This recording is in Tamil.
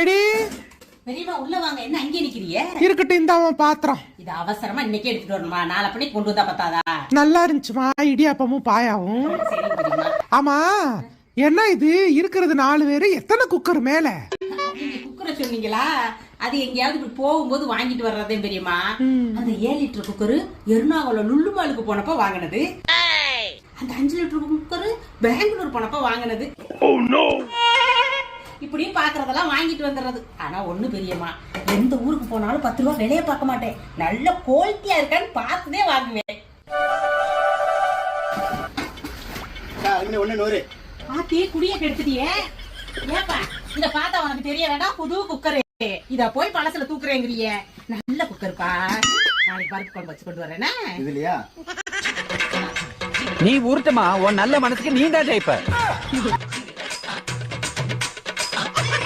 எடி. பெரியம்மா உள்ள வாங்க. என்ன அங்கே நிக்கிறிய? இருக்கட்டும் இந்த அவன் பாத்திரம். இது அவசரமா இன்னைக்கே எடுத்துட்டு வரணுமா? நாளை பண்ணி கொண்டு வந்தா பத்தாதா? நல்லா இருந்துச்சுமா இடியாப்பமும் பாயாவும். ஆமா என்ன இது? இருக்கிறது நாலு பேரு எத்தனை குக்கர் மேல? குக்கரை சொன்னீங்களா? அது எங்கேயாவது இப்படி போகும்போது வாங்கிட்டு வர்றதே பெரியம்மா. அந்த ஏழு லிட்டர் குக்கரு எர்ணாகுளம் லுள்ளுமாலுக்கு போனப்ப வாங்கினது. அந்த அஞ்சு லிட்டர் குக்கரு பெங்களூர் போனப்ப வாங்கினது. இப்படியும் பாக்குறதெல்லாம் வாங்கிட்டு வந்துடுறது. ஆனா ஒண்ணு பெரியம்மா எந்த ஊருக்கு போனாலும் பத்து ரூபா விலைய பார்க்க மாட்டேன். நல்ல குவாலிட்டியா இருக்கான்னு பார்த்துதே வாங்குவேன். ஆத்தி குடிய கெடுத்துட்டியே. ஏப்பா இத பார்த்தா உனக்கு தெரிய வேண்டாம் புது குக்கரு இத போய் பழசுல தூக்குறேங்கிறிய. நல்ல குக்கர்ப்பா நாளைக்கு பருப்பு குழம்பு வச்சு கொண்டு வரேனா. இதுலயா? நீ உருட்டுமா உன் நல்ல மனசுக்கு நீ தான் ஜெயிப்ப.